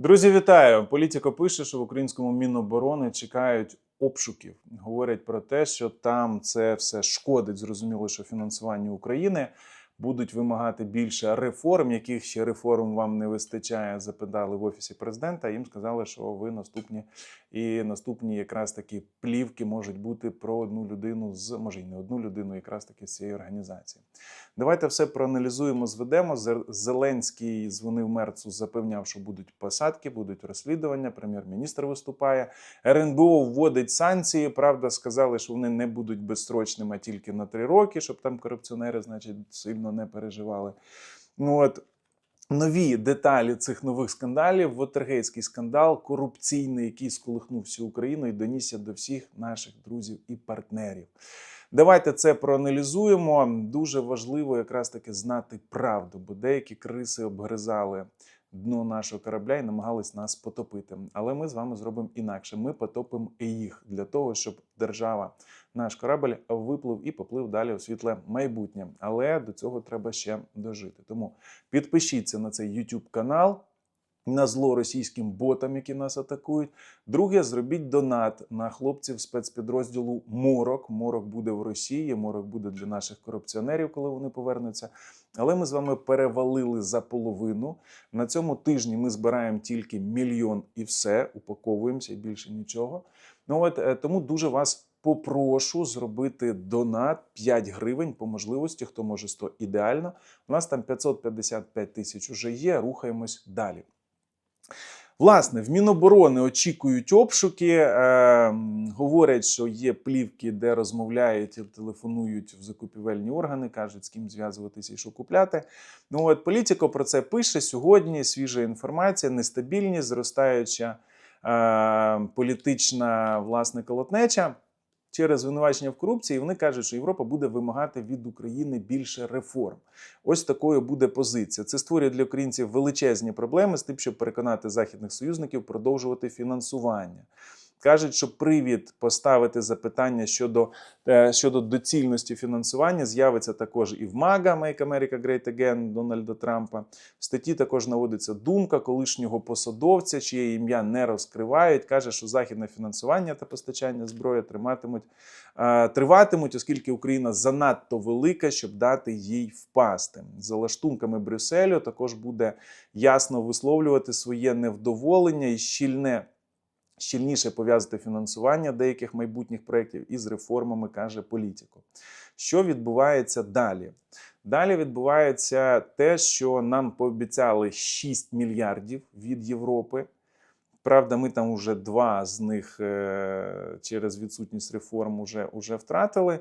Друзі, вітаю! Політико пише, що в українському Міноборони чекають обшуків. Говорять про те, що там це все шкодить. Зрозуміло, що фінансуванню України будуть вимагати більше реформ. Яких ще реформ вам не вистачає? Запитали в офісі президента. Їм сказали, що ви наступні і наступні якраз такі плівки можуть бути про одну людину з може й не одну людину, якраз таки з цієї організації. Давайте все проаналізуємо, зведемо. Зе- Зеленський дзвонив Мерцу, запевняв, що будуть посадки, будуть розслідування. Прем'єр-міністр виступає. РНБО вводить санкції. Правда, сказали, що вони не будуть безстрочними, а тільки на три роки, щоб там корупціонери, значить, сильно не переживали. Ну от. Нові деталі цих нових скандалів, Вотергейський скандал, корупційний, який сколихнув всю Україну і донісся до всіх наших друзів і партнерів. Давайте це проаналізуємо. Дуже важливо якраз таки знати правду, бо деякі криси обгризали дно нашого корабля і намагались нас потопити. Але ми з вами зробимо інакше. Ми потопимо їх для того, щоб держава, наш корабль виплив і поплив далі у світле майбутнє. Але до цього треба ще дожити. Тому підпишіться на цей YouTube канал. На зло російським ботам, які нас атакують. Друге, зробіть донат на хлопців спецпідрозділу Морок. Морок буде в Росії, морок буде для наших корупціонерів, коли вони повернуться. Але ми з вами перевалили за половину. На цьому тижні ми збираємо тільки мільйон і все, упаковуємося і більше нічого. Ну от е, тому дуже вас попрошу зробити донат 5 гривень по можливості, хто може 100 ідеально. У нас там 555 тисяч уже є. Рухаємось далі. Власне, в Міноборони очікують обшуки. Е, говорять, що є плівки, де розмовляють телефонують в закупівельні органи, кажуть, з ким зв'язуватися і що купляти. Ну от політико про це пише сьогодні. Свіжа інформація, нестабільність, зростаюча е, політична власне колотнеча. Через звинувачення в корупції вони кажуть, що Європа буде вимагати від України більше реформ. Ось такою буде позиція. Це створює для українців величезні проблеми з тим, щоб переконати західних союзників продовжувати фінансування. Кажуть, що привід поставити запитання щодо, е, щодо доцільності фінансування з'явиться також і в МАГА Make America Great Again Дональда Трампа. В статті також наводиться думка колишнього посадовця, чиє ім'я не розкривають. каже, що західне фінансування та постачання зброї триматимуть е, триватимуть, оскільки Україна занадто велика, щоб дати їй впасти. За лаштунками Брюсселю також буде ясно висловлювати своє невдоволення і щільне. Щільніше пов'язати фінансування деяких майбутніх проєктів із реформами, каже політико. Що відбувається далі? Далі відбувається те, що нам пообіцяли 6 мільярдів від Європи. Правда, ми там вже два з них е, через відсутність реформ уже, уже втратили.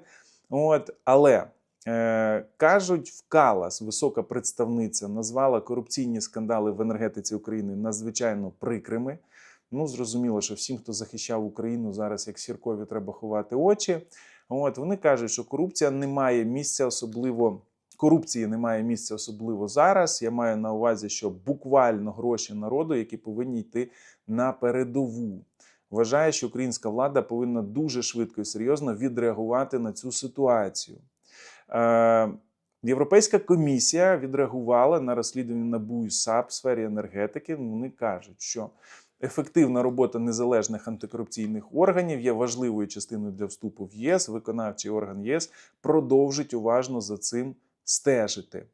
От, але е, кажуть, в Калас, висока представниця, назвала корупційні скандали в енергетиці України надзвичайно прикрими. Ну, зрозуміло, що всім, хто захищав Україну, зараз як сіркові треба ховати очі. От вони кажуть, що корупція не має місця особливо. Корупції немає місця особливо зараз. Я маю на увазі, що буквально гроші народу, які повинні йти на передову. Вважає, що українська влада повинна дуже швидко і серйозно відреагувати на цю ситуацію. Е, Європейська комісія відреагувала на розслідування НАБУ і САП в сфері енергетики. Вони кажуть, що ефективна робота незалежних антикорупційних органів є важливою частиною для вступу в ЄС. Виконавчий орган єС продовжить уважно за цим стежити.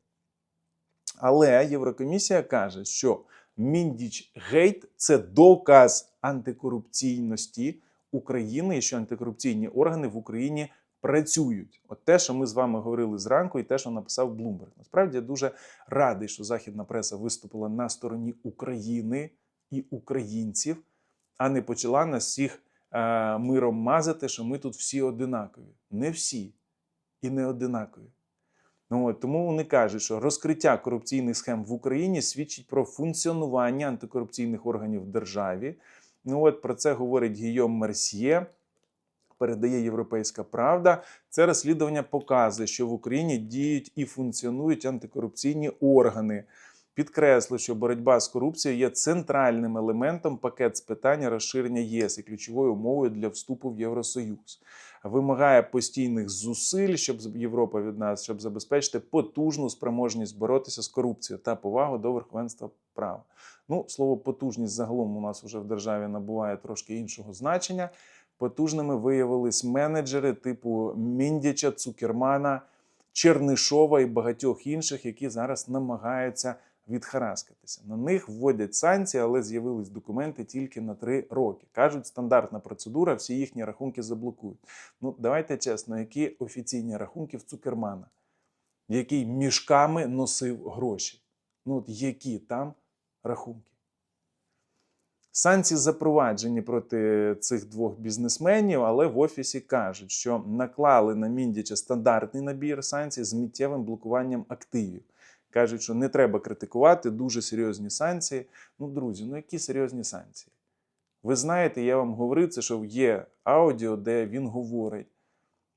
Але Єврокомісія каже, що Міндіч Гейт це доказ антикорупційності України і що антикорупційні органи в Україні працюють. От те, що ми з вами говорили зранку, і те, що написав Блумберг. Насправді я дуже радий, що західна преса виступила на стороні України і українців, а не почала нас всіх е, миром мазати, що ми тут всі одинакові. Не всі і не одинакові. Ну, от, тому вони кажуть, що розкриття корупційних схем в Україні свідчить про функціонування антикорупційних органів в державі. Ну, от про це говорить Гійом Мерсьє. Передає Європейська Правда. Це розслідування показує, що в Україні діють і функціонують антикорупційні органи. Підкреслив, що боротьба з корупцією є центральним елементом пакет з питання розширення ЄС і ключовою умовою для вступу в Євросоюз. Вимагає постійних зусиль, щоб Європа від нас, щоб забезпечити потужну спроможність боротися з корупцією та повагу до верховенства права. Ну, слово потужність загалом у нас вже в державі набуває трошки іншого значення. Потужними виявились менеджери типу Міндіча, Цукермана, Чернишова і багатьох інших, які зараз намагаються відхараскатися. На них вводять санкції, але з'явились документи тільки на три роки. Кажуть, стандартна процедура, всі їхні рахунки заблокують. Ну, давайте чесно, які офіційні рахунки в Цукермана, який мішками носив гроші? Ну, от які там рахунки? Санкції запроваджені проти цих двох бізнесменів, але в офісі кажуть, що наклали на Міндіча стандартний набір санкцій з миттєвим блокуванням активів. Кажуть, що не треба критикувати дуже серйозні санкції. Ну, друзі, ну які серйозні санкції? Ви знаєте, я вам говорив, це що є аудіо, де він говорить,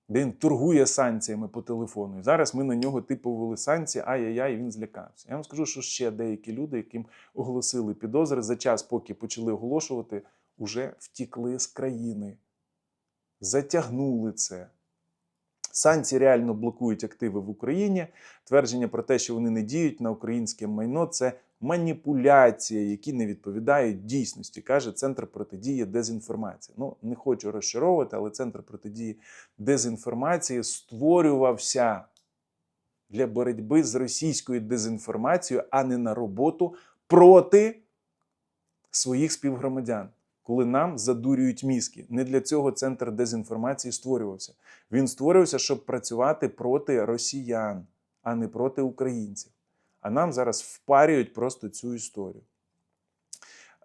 де він торгує санкціями по телефону. І зараз ми на нього типу ввели санкції, ай-яй-яй, і він злякався. Я вам скажу, що ще деякі люди, яким оголосили підозри, за час, поки почали оголошувати, уже втікли з країни, затягнули це. Санкції реально блокують активи в Україні. Твердження про те, що вони не діють на українське майно, це маніпуляція, які не відповідають дійсності, каже Центр протидії дезінформації. Ну, не хочу розчаровувати, але Центр протидії дезінформації створювався для боротьби з російською дезінформацією, а не на роботу проти своїх співгромадян. Коли нам задурюють мізки. Не для цього центр дезінформації створювався. Він створювався, щоб працювати проти росіян, а не проти українців. А нам зараз впарюють просто цю історію.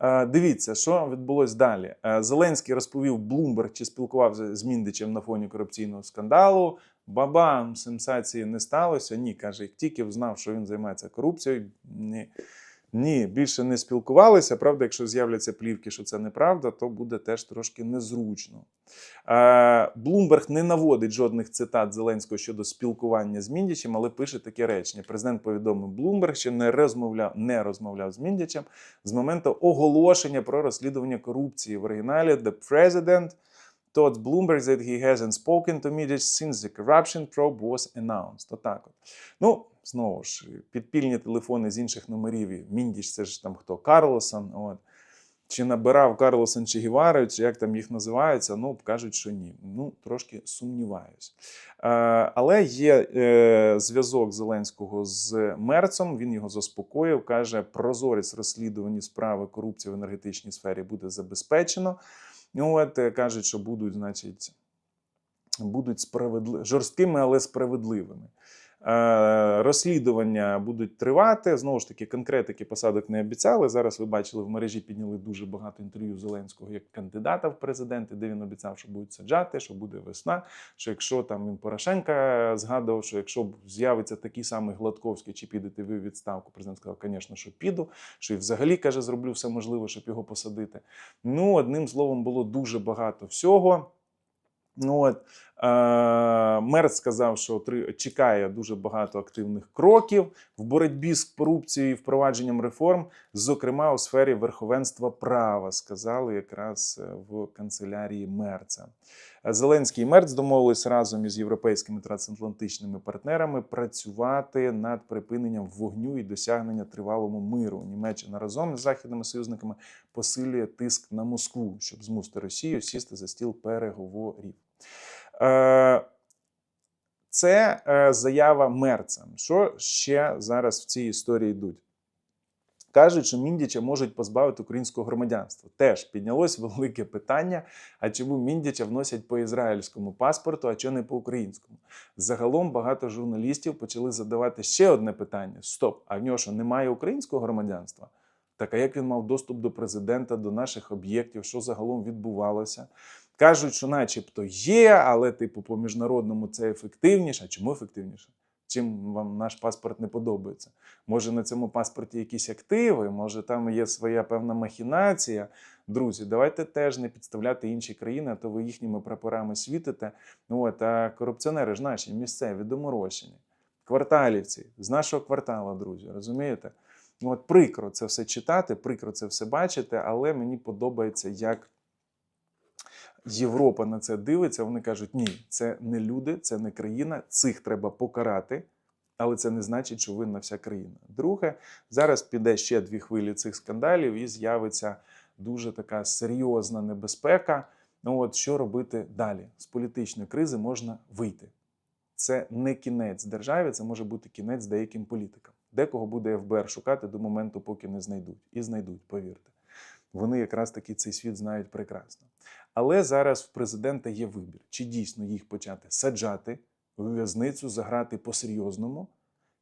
Е, Дивіться, що відбулось далі. Е, Зеленський розповів Блумберг, чи спілкувався з Міндичем на фоні корупційного скандалу. Бабам, сенсації не сталося. Ні, каже, як тільки взнав, що він займається корупцією, ні. Ні, більше не спілкувалися. Правда, якщо з'являться плівки, що це неправда, то буде теж трошки незручно. Е, Блумберг не наводить жодних цитат Зеленського щодо спілкування з Міндічем, але пише таке речення. Президент повідомив Блумберг, що не розмовляв, не розмовляв з Міндічем з моменту оголошення про розслідування корупції в оригіналі The President told Bloomberg that he hasn't spoken to Medic since the corruption probe was announced. Отак от. Ну, знову ж, підпільні телефони з інших номерів. Міндіч, це ж там хто? Карлосон. От. Чи набирав Карлосон чи Гіварою, чи як там їх називається, ну, кажуть, що ні. Ну, трошки сумніваюсь. Е, але є е, зв'язок Зеленського з Мерцем, він його заспокоїв, каже, прозорість розслідувані справи корупції в енергетичній сфері буде забезпечено. От е, кажуть, що будуть, значить, будуть справедли... жорсткими, але справедливими. Е, Розслідування будуть тривати. Знову ж таки, конкретики посадок не обіцяли. Зараз ви бачили в мережі підняли дуже багато інтерв'ю Зеленського як кандидата в президенти, де він обіцяв, що будуть саджати, що буде весна. Що якщо там він Порошенка згадував, що якщо з'явиться такий самий Гладковський, чи підете ви у відставку, президент сказав, звісно, що піду. Що і взагалі каже, зроблю все можливе, щоб його посадити. Ну, одним словом, було дуже багато всього. Ну от е, Мерц сказав, що три- чекає дуже багато активних кроків в боротьбі з корупцією і впровадженням реформ, зокрема у сфері верховенства права, сказали якраз е, в канцелярії Мерца. Зеленський і Мерц домовились разом із європейськими трансатлантичними партнерами працювати над припиненням вогню і досягнення тривалого миру. Німеччина разом з західними союзниками посилює тиск на Москву, щоб змусити Росію сісти за стіл переговорів. Е, Це е, заява Мерца. Що ще зараз в цій історії йдуть? Кажуть, що Міндіча можуть позбавити українського громадянства. Теж піднялось велике питання: а чому Міндіча вносять по ізраїльському паспорту, а чого не по українському? Загалом багато журналістів почали задавати ще одне питання: стоп, а в нього що немає українського громадянства? Так а як він мав доступ до президента, до наших об'єктів, що загалом відбувалося? Кажуть, що начебто є, але типу по міжнародному це ефективніше. А чому ефективніше? Чим вам наш паспорт не подобається? Може на цьому паспорті якісь активи, може там є своя певна махінація. Друзі, давайте теж не підставляти інші країни, а то ви їхніми прапорами світите. Ну от, а корупціонери ж наші місцеві, доморощені, кварталівці з нашого кварталу, друзі, розумієте? Ну, От прикро це все читати, прикро це все бачити, але мені подобається, як Європа на це дивиться. Вони кажуть, ні, це не люди, це не країна, цих треба покарати. Але це не значить, що винна вся країна. Друге, зараз піде ще дві хвилі цих скандалів і з'явиться дуже така серйозна небезпека. Ну от що робити далі? З політичної кризи можна вийти. Це не кінець державі, це може бути кінець деяким політикам. Декого буде ФБР шукати до моменту, поки не знайдуть. І знайдуть, повірте. Вони якраз таки цей світ знають прекрасно. Але зараз в президента є вибір, чи дійсно їх почати саджати в в'язницю, заграти по-серйозному,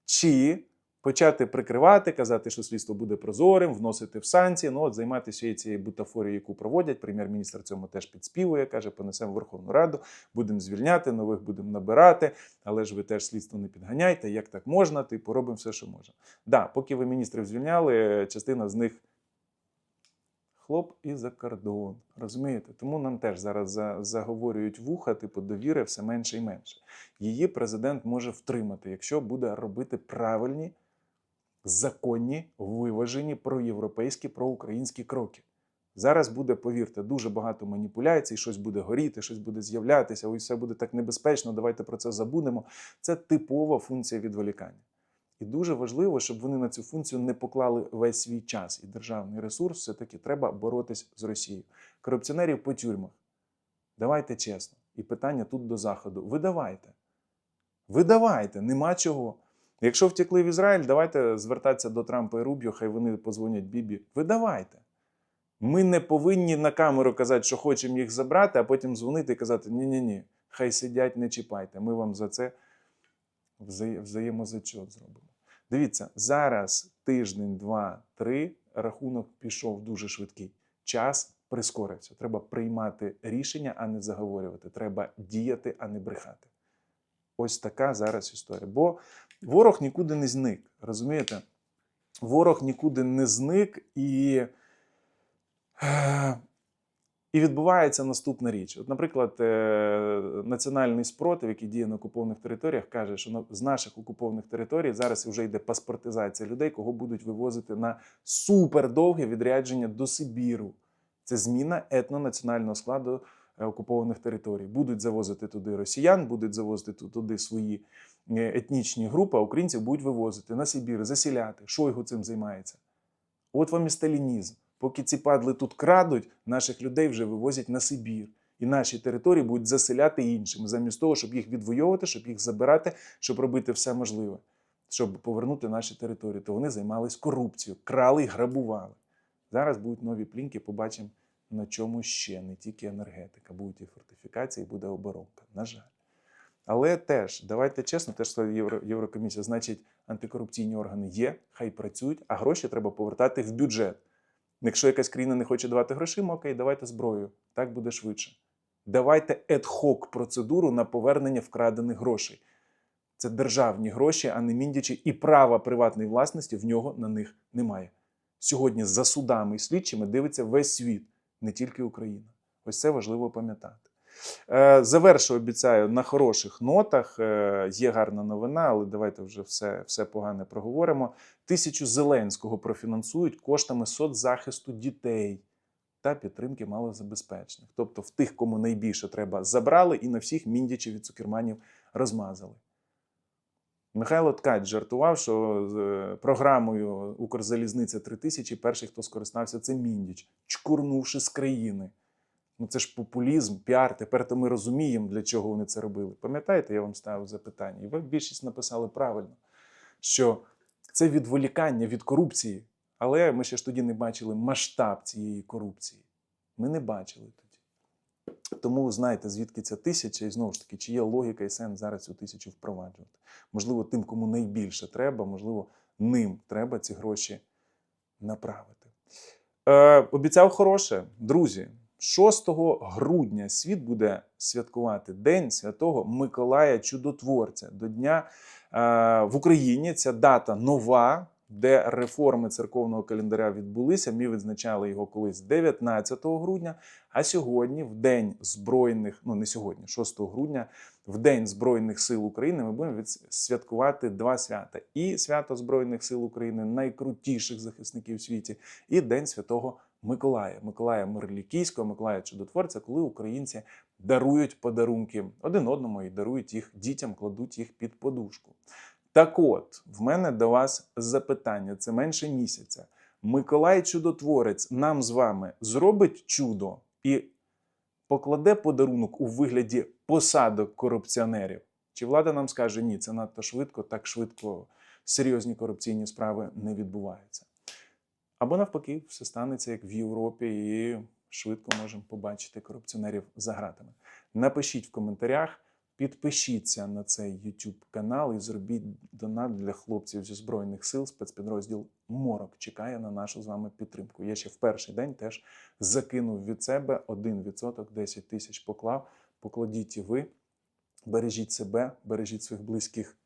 чи почати прикривати, казати, що слідство буде прозорим, вносити в санкції. Ну от займатися цією бутафорією, яку проводять. Прем'єр-міністр цьому теж підспівує, каже, понесемо Верховну Раду, будемо звільняти, нових будемо набирати. Але ж ви теж слідство не підганяйте, як так можна, типу, робимо все, що можемо. Да, поки ви міністрів звільняли, частина з них. Хлоп і за кордон. Розумієте? Тому нам теж зараз заговорюють вуха, типу довіри все менше і менше. Її президент може втримати, якщо буде робити правильні, законні, виважені проєвропейські, проукраїнські кроки. Зараз буде, повірте, дуже багато маніпуляцій, щось буде горіти, щось буде з'являтися, ось все буде так небезпечно, давайте про це забудемо. Це типова функція відволікання. І дуже важливо, щоб вони на цю функцію не поклали весь свій час і державний ресурс. Все-таки треба боротись з Росією. Корупціонерів по тюрмах. Давайте чесно. І питання тут до Заходу. Видавайте. Видавайте, нема чого. Якщо втекли в Ізраїль, давайте звертатися до Трампа і Рубіо, хай вони позвонять Бібі. Видавайте. Ми не повинні на камеру казати, що хочемо їх забрати, а потім дзвонити і казати: ні-ні-ні, хай сидять, не чіпайте. Ми вам за це вза- взаємозачот зробимо. Дивіться, зараз тиждень, два, три, рахунок пішов дуже швидкий. Час прискорився. Треба приймати рішення, а не заговорювати. Треба діяти, а не брехати. Ось така зараз історія. Бо ворог нікуди не зник. Розумієте? Ворог нікуди не зник і. І відбувається наступна річ. От, наприклад, е, національний спротив, який діє на окупованих територіях, каже, що з наших окупованих територій зараз вже йде паспортизація людей, кого будуть вивозити на супердовге відрядження до Сибіру. Це зміна етнонаціонального складу е, окупованих територій. Будуть завозити туди росіян, будуть завозити туди свої е, етнічні групи, а українців будуть вивозити на Сибір, засіляти. Шойгу цим займається. От вам і сталінізм. Поки ці падли тут крадуть, наших людей вже вивозять на Сибір. І наші території будуть заселяти іншими, замість того, щоб їх відвоювати, щоб їх забирати, щоб робити все можливе, щоб повернути наші території. То вони займались корупцією, крали і грабували. Зараз будуть нові плінки, побачимо, на чому ще не тільки енергетика, будуть і фортифікації, і буде оборонка. На жаль. Але теж, давайте чесно, теж сказала Євро, Єврокомісія, значить, антикорупційні органи є, хай працюють, а гроші треба повертати в бюджет. Якщо якась країна не хоче давати грошима, окей, давайте зброю. Так буде швидше. Давайте ед-хок процедуру на повернення вкрадених грошей. Це державні гроші, а не міндячі, і права приватної власності в нього на них немає. Сьогодні за судами і слідчими дивиться весь світ, не тільки Україна. Ось це важливо пам'ятати. Е, Завершу, обіцяю, на хороших нотах. Е, Є гарна новина, але давайте вже все, все погане проговоримо. Тисячу Зеленського профінансують коштами соцзахисту дітей та підтримки малозабезпечених. Тобто в тих, кому найбільше треба, забрали і на всіх міндячі від цукерманів розмазали. Михайло Ткач жартував, що е, програмою Укрзалізниця 3000 перший, хто скористався, це міндіч, чкурнувши з країни. Ну це ж популізм, піар. Тепер то ми розуміємо, для чого вони це робили. Пам'ятаєте, я вам ставив запитання, і ви більшість написали правильно, що це відволікання від корупції. Але ми ще ж тоді не бачили масштаб цієї корупції. Ми не бачили тоді. Тому знаєте, звідки ця тисяча, і знову ж таки, чи є логіка і сенс зараз цю тисячу впроваджувати. Можливо, тим, кому найбільше треба, можливо, ним треба ці гроші направити. Е, обіцяв хороше, друзі. 6 грудня світ буде святкувати День Святого Миколая Чудотворця. До дня е, в Україні ця дата нова, де реформи церковного календаря відбулися. Ми відзначали його колись 19 грудня. А сьогодні, в День Збройних, ну не сьогодні, 6 грудня, в День Збройних сил України, ми будемо святкувати два свята: і свято Збройних сил України, найкрутіших захисників у світі, і День Святого Миколая, Миколая Мирлікійського, Миколая Чудотворця, коли українці дарують подарунки один одному і дарують їх дітям, кладуть їх під подушку. Так от, в мене до вас запитання: це менше місяця. Миколай Чудотворець нам з вами зробить чудо і покладе подарунок у вигляді посадок корупціонерів. Чи влада нам скаже ні, це надто швидко, так швидко серйозні корупційні справи не відбуваються. Або навпаки, все станеться як в Європі, і швидко можемо побачити корупціонерів за гратами. Напишіть в коментарях, підпишіться на цей YouTube канал і зробіть донат для хлопців зі Збройних сил. Спецпідрозділ Морок чекає на нашу з вами підтримку. Я ще в перший день теж закинув від себе 1%, 10 тисяч поклав. Покладіть і ви, бережіть себе, бережіть своїх близьких